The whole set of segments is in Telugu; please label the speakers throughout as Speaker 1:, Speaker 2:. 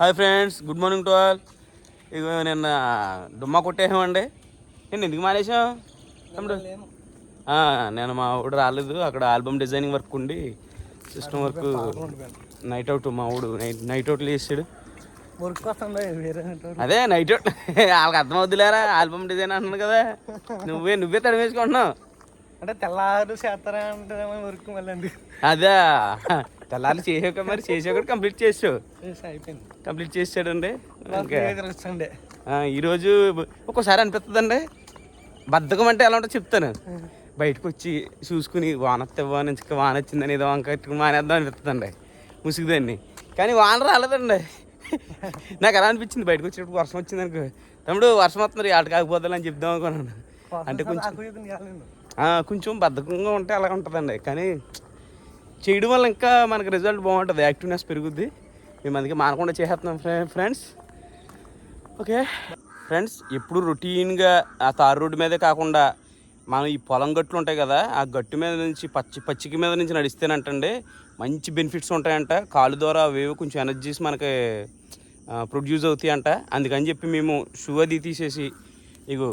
Speaker 1: Hi friends good morning to all. ఇక నిన్న డుమ్మా కొట్టేసామండి. నేను ఎందుకు మానేసాం తమ్ముడు? నేను మా ఊడు రాలేదు. అక్కడ ఆల్బమ్ డిజైనింగ్ వర్క్ ఉండి సిస్టమ్ వర్క్ నైట్ అవుట్ మా ఊడు నైట్ నైట్ అవుట్లు చేసాడు. అదే నైట్ అవుట్. వాళ్ళకి అర్థమవుతులేరా ఆల్బమ్ డిజైన్ అంటున్నాను కదా. నువ్వే నువ్వే తడివేసుకుంటున్నావు
Speaker 2: అంటే తెల్లారు చేస్తారా అంటే వర్క్ మళ్ళీ?
Speaker 1: అదే. తెల్లారి చేసాక మరి చేసాక కంప్లీట్ చేసావు
Speaker 2: చేసి అయిపోయింది.
Speaker 1: కంప్లీట్ చేసాడండి ఆ, ఈరోజు ఒక్కోసారి అనిపిస్తుందండి బద్ధకం అంటే ఎలా ఉంటుందో చెప్తాను. బయటకు వచ్చి చూసుకుని వాన వస్తే వాన నుంచి వాన వచ్చిందని ఏదో వంక కట్టుకుని మానేద్దాం అనిపిస్తుందండి ముసుగుదాన్ని. కానీ వాన రాలేదండి. నాకు ఎలా అనిపించింది? బయటకు వచ్చేటప్పుడు వర్షం వచ్చింది అనుకో. తమ్ముడు వర్షం వస్తుంది ఆట కాకపోతుందని చెప్దాం అనుకున్నాను. అంటే కొంచెం కొంచెం బద్ధకంగా ఉంటే అలా ఉంటుందండి. కానీ చేయడం వల్ల ఇంకా మనకి రిజల్ట్ బాగుంటుంది. యాక్టివ్నెస్ పెరుగుద్ది. మేము అందుకే మానకుండా చేసేస్తున్నాం ఫ్రె- ఫ్రెండ్స్ ఓకే ఫ్రెండ్స్ ఎప్పుడు రొటీన్గా ఆ తారు రోడ్డు మీదే కాకుండా మనం ఈ పొలం గట్లు ఉంటాయి కదా ఆ గట్టు మీద నుంచి పచ్చి పచ్చిక మీద నుంచి నడిస్తేనంటండి మంచి బెనిఫిట్స్ ఉంటాయంట. కాలు ద్వారా అవేవో కొంచెం ఎనర్జీస్ మనకి ప్రొడ్యూస్ అవుతాయి అంట అందుకని చెప్పి మేము షూ అది తీసేసి ఇగో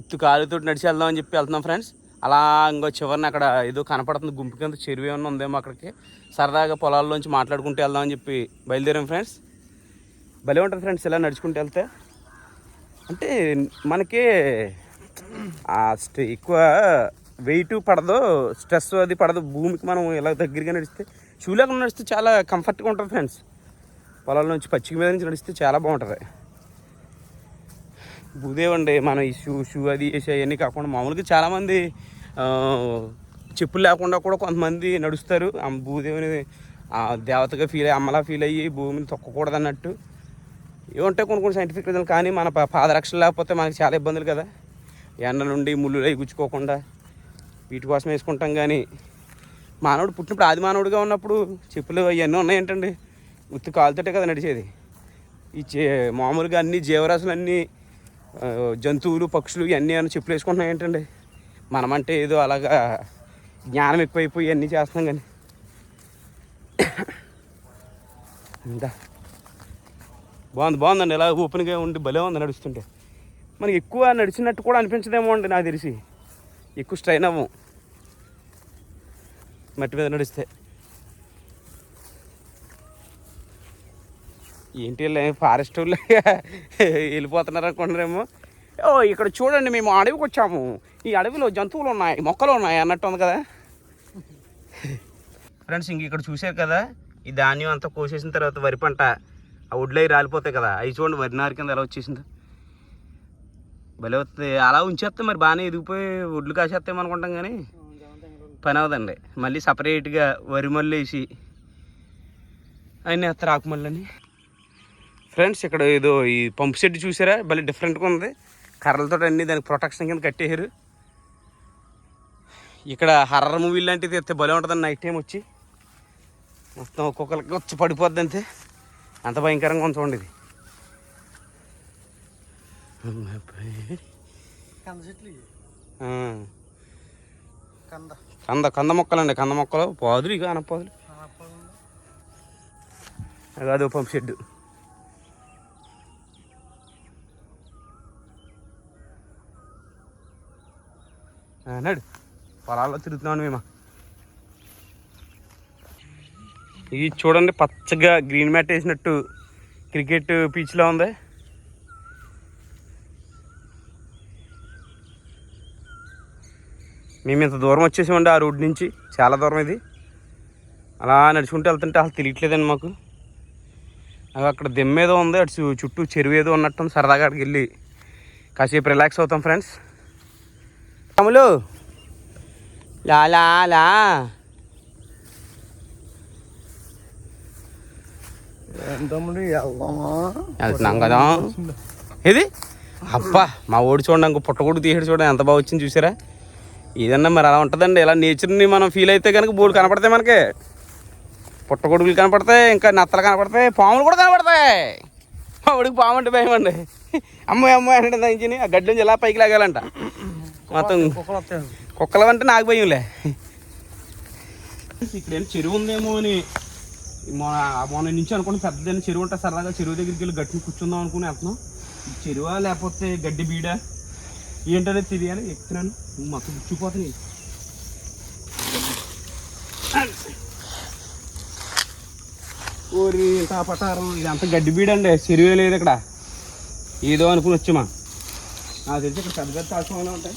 Speaker 1: ఉత్తు కాలుతో నడిచి వెళ్దామని చెప్పి వెళ్తున్నాం ఫ్రెండ్స్ అలా ఇంకో చివరిని అక్కడ ఏదో కనపడుతుంది గుంపు కింద చెరువు ఏమన్నా ఉందేమో అక్కడికి. సరదాగా పొలాల్లోంచి మాట్లాడుకుంటూ వెళ్దామని చెప్పి బయలుదేరాం ఫ్రెండ్స్ భలే ఉంటుంది ఫ్రెండ్స్ ఇలా నడుచుకుంటూ వెళ్తే. అంటే మనకి ఆ స్టే ఎక్కువ వెయిట్ పడదు స్ట్రెస్ అది పడదు. భూమికి మనం ఇలా దగ్గరగా నడిస్తే షూ లేకుండా నడిస్తే చాలా కంఫర్ట్గా ఉంటుంది ఫ్రెండ్స్ పొలాల నుంచి పచ్చిక మీద నుంచి నడిస్తే చాలా బాగుంటుంది. భూదేవండి మనం ఈ షూ షూ అది వేసి అవన్నీ కాకుండా మామూలుగా చాలామంది చెప్పులు లేకుండా కూడా కొంతమంది నడుస్తారు. ఆ భూదేవిని ఆ దేవతగా ఫీల్ అయ్యి అమ్మలా ఫీల్ అయ్యి భూమిని తొక్కకూడదు అన్నట్టు ఏముంటాయి కొన్ని కొన్ని సైంటిఫిక్ రీజన్ కానీ మన పాదరక్షలు లేకపోతే మనకి చాలా ఇబ్బందులు కదా. ఎండ నుండి ముళ్ళు అవి గుచ్చుకోకుండా వీటి కోసం వేసుకుంటాం కానీ మానవుడు పుట్టినప్పుడు ఆది మానవుడిగా ఉన్నప్పుడు చెప్పులు అవన్నీ ఉన్నాయంటండి? ఉత్తి కాలుతోటే కదా నడిచేది. ఈ చే మామూలుగా అన్ని జీవరాశులు అన్నీ జంతువులు పక్షులు ఇవన్నీ అని చెప్పులు వేసుకుంటున్నాయి ఏంటండి? మనమంటే ఏదో అలాగా జ్ఞానం ఎక్కువైపోయి అన్నీ చేస్తున్నాం కానీ. ఇంకా బాగుంది బాగుందండి. ఇలా ఓపెన్గా ఉండి భలే ఉంది నడుస్తుంటే. మనకి ఎక్కువ నడిచినట్టు కూడా అనిపించదేమో అండి నాకు తెలిసి. ఎక్కువ స్ట్రైన్ అవ్వం. మట్టి మీద నడిస్తే. ఏంటి వీళ్ళు? ఫారెస్ట్ వాళ్ళు? వెళ్ళిపోతున్నారు అనుకున్నారేమో ఓ ఇక్కడ చూడండి మేము అడవికి వచ్చాము. ఈ అడవిలో జంతువులు ఉన్నాయి మొక్కలు ఉన్నాయి అన్నట్టు ఉంది కదా. ఫ్రెండ్స్ ఇంక ఇక్కడ చూశారు కదా ఈ ధాన్యం అంతా కోసేసిన తర్వాత వరి పంట ఆ వడ్లు అవి రాలిపోతాయి కదా. అవి చూడండి వరి నారి కింద ఎలా వచ్చేసింది. భలే వస్తుంది అలా ఉంచేస్తే మరి బాగానే ఎదిగిపోయి వడ్లు కాసేస్తాం అనుకుంటాం కానీ పని అవదండి మళ్ళీ సపరేట్గా వరి మళ్ళీ వేసి అన్నీ వేస్తారు ఆకుమల్లని ఫ్రెండ్స్ ఇక్కడ ఏదో ఈ పంపు సెట్ చూసారా? భలే డిఫరెంట్గా ఉంది. కర్రలతో అన్ని దానికి ప్రొటెక్షన్ కింద కట్టేశారు. ఇక్కడ హర్రర్ మూవీ లాంటిది తెస్తే భలే ఉంటుందండి నైట్ టైం వచ్చి. మొత్తం ఒక్కొక్కరికి వచ్చి పడిపోద్ది అంతే. అంత భయంకరంగా చూడండి ఇది.
Speaker 2: కంద కంద.
Speaker 1: మొక్కలండి కంద మొక్కలు. పాదులు ఇక అనపాదులు. అది పంపు షెడ్ నడు. పొలాల్లో తిరుగుతున్నాను మేము. ఇది చూడండి పచ్చగా గ్రీన్ మ్యాట్ వేసినట్టు క్రికెట్ పిచ్లో ఉంది. మేము ఇంత దూరం వచ్చేసామండి ఆ రోడ్ నుంచి. చాలా దూరం ఇది. అలా నడుచుకుంటూ వెళ్తుంటే అసలు తెలియట్లేదండి మాకు. అవి అక్కడ దెమ్మేదో ఏదో ఉంది అటు చుట్టూ చెరువు ఏదో ఉన్నట్టు సరదాగా అక్కడికి వెళ్ళి కాసేపు రిలాక్స్ అవుతాం ఫ్రెండ్స్. తమ్ములు లా లా వెళ్తున్నాం కదా. ఏది? అబ్బా మా ఓడి చూడండి ఇంకో పుట్టగొడుగు తీసాడు చూడండి ఎంత బాగా వచ్చింది చూసారా? ఏదన్నా మరి అలా ఉంటుందండి. ఇలా నేచర్ని మనం ఫీల్ అయితే కనుక బోర్డు కనపడతాయి మనకి. పుట్టగొడుగులు కనపడతాయి ఇంకా నత్తలు కనపడతాయి పాములు కూడా కనపడతాయి. మా ఒడికి పాము అంటే భయం అండి. అమ్మాయి అమ్మాయి అంటే దంచుని ఆ గడ్డి నుంచి ఇలా పైకి లాగాలంట. మొత్తం
Speaker 2: కుక్కలు
Speaker 1: అంటే నాకు భయంలే. ఇక్కడ ఏం చెరువు ఉందేమో అని మొన్న మొన్న నుంచి అనుకుని పెద్దదైన చెరువు ఉంటే సరదాగా చెరువు దగ్గరికి వెళ్ళి గట్టిని కూర్చుందాం అనుకుని వెళ్తున్నాం చెరువా లేకపోతే గడ్డి బీడ? ఏంటనేది తెలియాలి ఎక్కుతున్నాను. మొత్తం గుచ్చిపోతున్నాయి. ఊరి పటారం ఇదంతా గడ్డి బీడ అండి చెరువే లేదు ఇక్కడ. ఏదో అనుకుని వచ్చామా? నాకు తెలిసి ఇక్కడ పెద్ద పెద్ద తాచుకోవాలి ఉంటాయి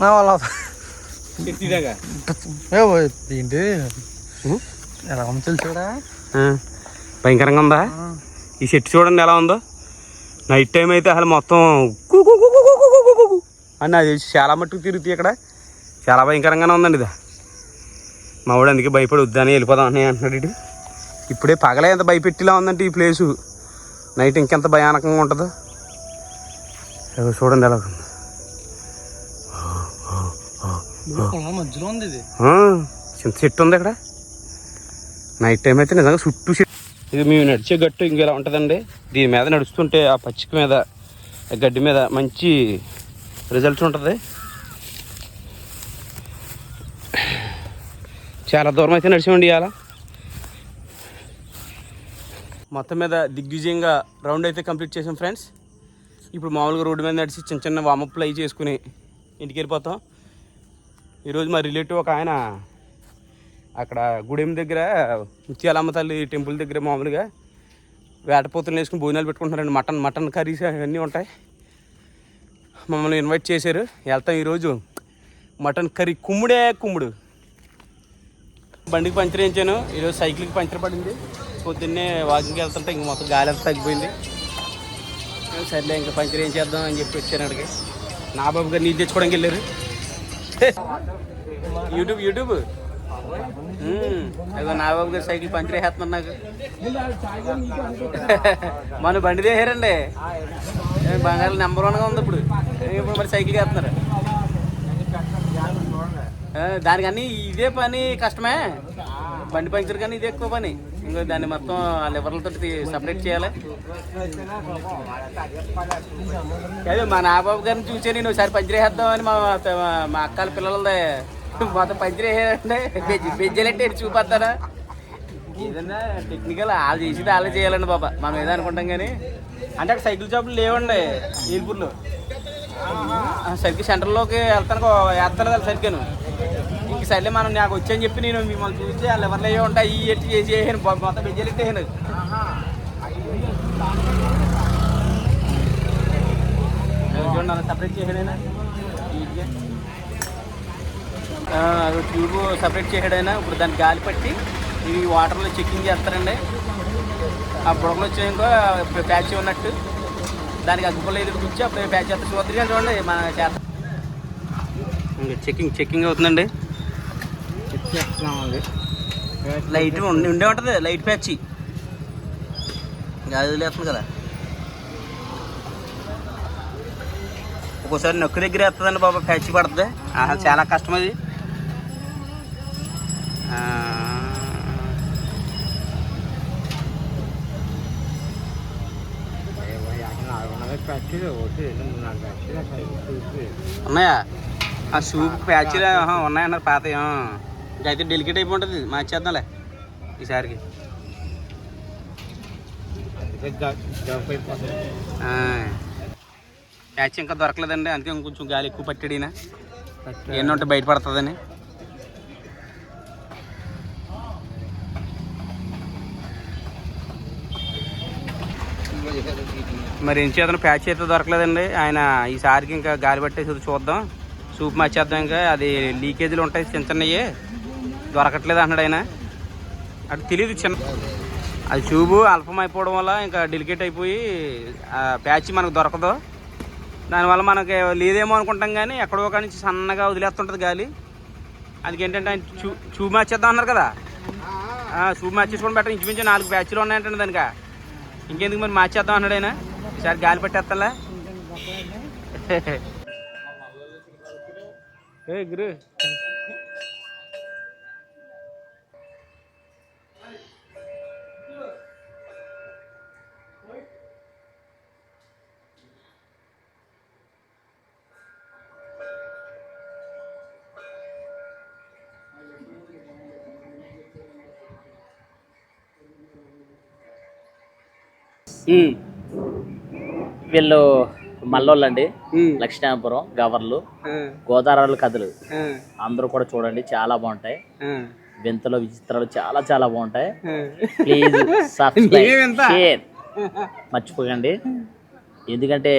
Speaker 2: నా ఏంటి ఎలా ఉంది
Speaker 1: భయంకరంగా ఉందా ఈ సెట్ చూడండి ఎలా ఉందో నైట్ టైం అయితే అసలు మొత్తం అని అది చాలా మట్టుకు తిరుగుతాయి ఇక్కడ చాలా భయంకరంగానే ఉందండి ఇది మా వాడు అందుకే భయపడి వద్దని వెళ్ళిపోదాం అని అంటున్నాడు ఇటు ఇప్పుడే పగలే ఎంత భయపెట్టిలా ఉందంటే ఈ ప్లేసు నైట్ ఇంకెంత భయానకంగా ఉంటుందో చూడండి ఎలా
Speaker 2: మధ్యలో ఉంది ఇది.
Speaker 1: చింత చెట్టు ఉంది ఇక్కడ నైట్ టైం అయితే నిజంగా చుట్టూ చెట్టు ఇది మేము నడిచే గట్టు ఇంకెలా ఉంటుందండి. దీని మీద నడుస్తుంటే ఆ పచ్చిక మీద ఆ గడ్డి మీద మంచి రిజల్ట్స్ ఉంటుంది. చాలా దూరం అయితే నడిచామండి ఇవాళ. మొత్తం మీద దిగ్విజయంగా రౌండ్ అయితే కంప్లీట్ చేసాం ఫ్రెండ్స్ ఇప్పుడు మామూలుగా రోడ్డు మీద నడిచి చిన్న చిన్న వామప్లు అవి చేసుకుని ఇంటికి వెళ్ళిపోతాం. ఈరోజు మా రిలేటివ్ ఒక ఆయన అక్కడ గుడెం దగ్గర ముత్యాలమ్మ తల్లి టెంపుల్ దగ్గర మామూలుగా వేటపోతులు వేసుకుని భోజనాలు పెట్టుకుంటున్నారండి. మటన్ మటన్ కర్రీస్ అవన్నీ ఉంటాయి. మమ్మల్ని ఇన్వైట్ చేశారు. వెళ్తాం ఈరోజు. మటన్ కర్రీ కుమ్ముడే కుమ్ముడు. బండికి పంచర్ వేయించాను. ఈరోజు సైకిల్కి పంచర్ పడింది. పొద్దున్నే వాకింగ్కి వెళ్తుంటే ఇంక మొత్తం గాలి అంతా తగ్గిపోయింది. సర్లే ఇంకా పంచర్ ఏం చేద్దాం అని చెప్పి వచ్చాను అడిగి నా బాబు గారు నీళ్ళు తెచ్చుకోవడానికి వెళ్ళారు. YouTube YouTube. మ్మ్. అదిగో నా బాబు గారు సైకిల్ పంచర్ వేస్తున్నారు నాకు. మన బండి తీసారండి బంగారు నెంబర్ వన్గా ఉంది ఇప్పుడు. ఇప్పుడు మరి సైకిల్ వేస్తున్నారు. దానికన్నీ ఇదే పని కష్టమే. బండి పంచర్ కానీ ఇదే ఎక్కువ పని. ఇంకా దాన్ని మొత్తం ఆ లివర్లతో సపరేట్ చేయాలి. అదే మా నాబాబు గారిని చూసే నేను ఒకసారి పంచర్ వేద్దామని మా మా అక్కల పిల్లలది మొత్తం పంచరేసేయాలంటే బెజ్ బెజ్జలంటే ఏదన్నా టెక్నికల్ వాళ్ళు చేసేది వాళ్ళే చేయాలండి బాబా. మనం ఏదో అనుకుంటాం కానీ. అంటే అక్కడ సైకిల్ షాపులు లేవండి ఏల్పూర్లో. ఆ, సరిగ్గా సెంటర్లోకి వెళ్తాను వేస్తాను కదా సరిగ్గాను సర్లే మనం నాకు వచ్చని చెప్పి నేను మిమ్మల్ని చూసి వాళ్ళు ఎవరిలో ఉంటాయి ఈ ఎట్టి చేసి వేసాను మొత్తం బెజ్జలు ఎట్టేసాను చూడండి సపరేట్ చేసాడైనా అది ట్యూబ్ సపరేట్ చేసాడైనా ఇప్పుడు దానికి గాలి పట్టి ఇవి వాటర్లో చెక్కింగ్ చేస్తారండి. ఆ బుడకలు వచ్చాక ప్యాచ్ ఉన్నట్టు. దానికి అగ్గుపల్లి ఎదురు కూర్చి అప్పుడు ప్యాచ్ చేస్తారు చూద్దరు చూడండి మన చేత చెక్కింగ్ చెక్కింగ్ అవుతుందండి. లైట్ ఉండి ఉండే ఉంటుంది. లైట్ ప్యాచ్ అది వదిలేస్తుంది కదా. ఒక్కోసారి నొక్కు దగ్గర వేస్తుందండి బాబా ప్యాచ్ పడుతుంది. ఆహా, చాలా కష్టం అది. ఉన్నాయా? ఆ సూప్ ప్యాచ్లు ఆహా, ఉన్నాయన్నారు పాత అయితే డెలికేట్ అయిపోయి ఉంటుంది మార్చేద్దాంలే ఈసారికి. ప్యాచ్ ఇంకా దొరకలేదండి. అందుకే ఇంకొంచెం గాలి ఎక్కువ పట్టాడిన ఎన్ని ఉంటే బయటపడుతుందని. మరి ఏం చేద్దాం ప్యాచ్ అయితే దొరకలేదండి. ఆయన ఈసారికి ఇంకా గాలి పట్టేసి చూద్దాం. సూప్ మార్చేద్దాం ఇంకా. అది లీకేజీలు ఉంటాయి చిన్న చిన్నవి. దొరకట్లేదు అన్నాడు ఆయన. అది తెలియదు చిన్న అది ట్యూబు అల్పం అయిపోవడం వల్ల ఇంకా డెలికేట్ అయిపోయి ఆ ప్యాచ్ మనకు దొరకదు. దానివల్ల మనకి లేదేమో అనుకుంటాం కానీ ఎక్కడో కాడి నుంచి సన్నగా వదిలేస్తుంటుంది గాలి. అందుకే ఏంటంటే ఆయన చూ చూపు మ్యాచ్ చేద్దాం అన్నారు కదా. చూపు మ్యాచ్ చేసుకొని బెటర్ ఇంచుమించు నాలుగు బ్యాచ్లు ఉన్నాయంటే దానిక. ఇంకెందుకు మరి మ్యాచ్ చేద్దాం అన్నాడు ఆయన. ఈసారి గాలి పట్టేస్తా ఏ గురు.
Speaker 3: వీళ్ళు మల్లోళ్ళండి. లక్ష్మీపురం గవర్లు గోదావరి కథలు. అందరూ కూడా చూడండి చాలా బాగుంటాయి. వింతలు విచిత్రాలు చాలా చాలా బాగుంటాయి. Please subscribe? షేర్ మర్చిపోకండి. ఎందుకంటే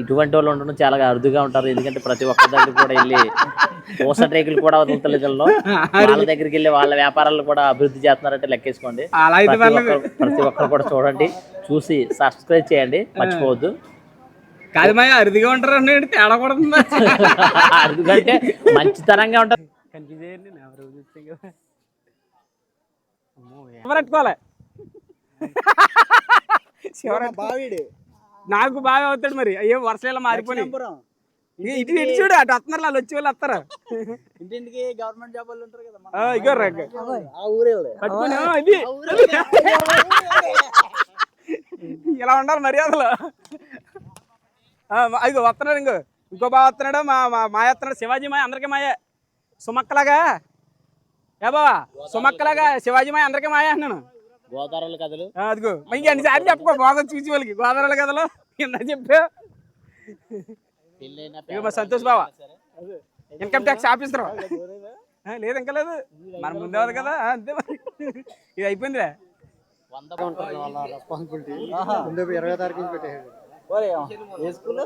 Speaker 3: ఇటువంటి వాళ్ళు ఉండడం చాలా అరుదుగా ఉంటారు. ఎందుకంటే ప్రతి ఒక్క దగ్గర కూడా వెళ్ళి పూస రేకులు కూడా వదులుతలేదు వీళ్ళు. వాళ్ళ దగ్గరికి వెళ్ళి వాళ్ళ వ్యాపారాలు కూడా అభివృద్ధి చేస్తున్నారంటే లెక్కేసుకోండి. ప్రతి ఒక్కరు కూడా చూడండి. చూసి సబ్స్క్రైబ్ చేయండి. మర్చిపోవద్దు.
Speaker 1: కాదు మాయ అరుదుగా ఉంటారు అంటే తేడా
Speaker 3: మంచితనంగా
Speaker 1: కన్ఫ్యూజ్ అయ్యండి నా కదా అమ్మో, ఎవరు పట్టుకోవాలి శివరాత్రి
Speaker 2: బావిడి
Speaker 1: నాకు బాగా అవుతాడు మరి. అయ్యో వర్షాలు మారిపోయి ఇటు ఇటు చూడు అటు వస్తున్నారు వాళ్ళు వచ్చి వాళ్ళు వస్తారు.
Speaker 2: ఇంటింటికి గవర్నమెంట్ జాబ్ వాళ్ళు ఉంటారు కదా
Speaker 1: ఆ, ఇగో రగ్గ
Speaker 2: ఆ ఊరే
Speaker 1: పట్టుకుని ఆ, ఇది ఇలా ఉండాలి మర్యాదలు? ఇగో వస్తున్నాడు ఇంకో. ఇంకో బాగా వస్తున్నాడు మా మా మాయ వస్తున్నాడు. శివాజీ మాయ అందరికీ మాయ. సుమక్కలాగా? ఏ బావా? సుమక్కలాగా? శివాజీ మాయ అందరికీ మాయ అన్నాను
Speaker 3: గోదావరి కథలు.
Speaker 1: అదిగో. ఇంక అన్నిసార్లు చెప్పుకో బాగా చూసి వాళ్ళకి. గోదావరి కథలు. కింద చెప్పా.
Speaker 3: పెళ్ళైన
Speaker 1: ఇగో మా సంతోష్ బావ. Income tax officer. లేదు ఇంకా లేదు. మన ముందే కదా? అంతే ఇది అయిపోయిందిలే.
Speaker 3: వంద
Speaker 2: రెస్పాన్సిబిలిటీ ఇరవై తారీఖు నుంచి పెట్టేసాడు ఏ స్కూల్?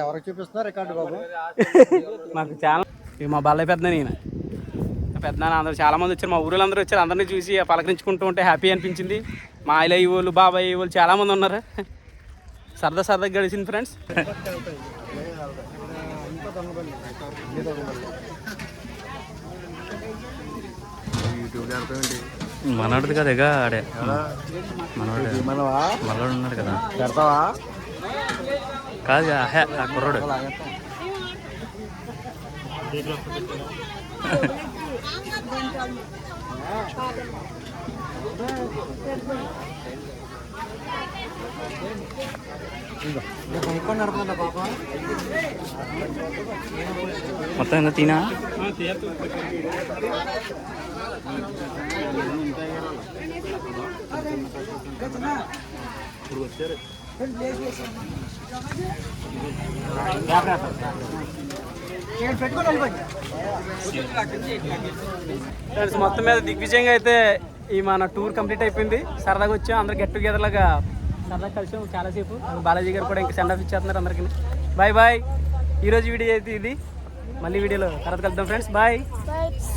Speaker 2: ఎవరికి చూపిస్తున్నా రికార్డు బాబు?
Speaker 1: మాకు చాలా మా బాలయ్య పెద్ద ఈయన పెద్ద అందరూ చాలా మంది వచ్చారు. మా ఊరిలో అందరూ వచ్చారు. అందరినీ చూసి పలకరించుకుంటూ ఉంటే హ్యాపీ అనిపించింది. మా ఆయన వాళ్ళు బాబాయ్ వాళ్ళు చాలా మంది ఉన్నారు. సరదా సరదా గడిచింది ఫ్రెండ్స్
Speaker 4: మనోడిది కదా ఇక ఆడే. మనోడు. మనోడు ఉన్నాడు కదా.
Speaker 2: పెడతావా?
Speaker 4: కాదు ఆ కుర్రోడు. మొత్తం ఎంత తినా?
Speaker 1: ఫ్రెండ్స్ మొత్తం మీద దిగ్విజయంగా అయితే ఈ మన టూర్ కంప్లీట్ అయిపోయింది. సరదాగా వచ్చాం అందరు గెట్ టుగెదర్ లాగా సరదాగా కలిసాం చాలాసేపు బాలాజీ గారు కూడా ఇంకా సెండ్ ఆఫ్ ఇచ్చేస్తున్నారు అందరికి. బాయ్ బాయ్ ఈరోజు వీడియో అయితే ఇది. మళ్ళీ వీడియోలో తర్వాత కలుద్దాం ఫ్రెండ్స్ బాయ్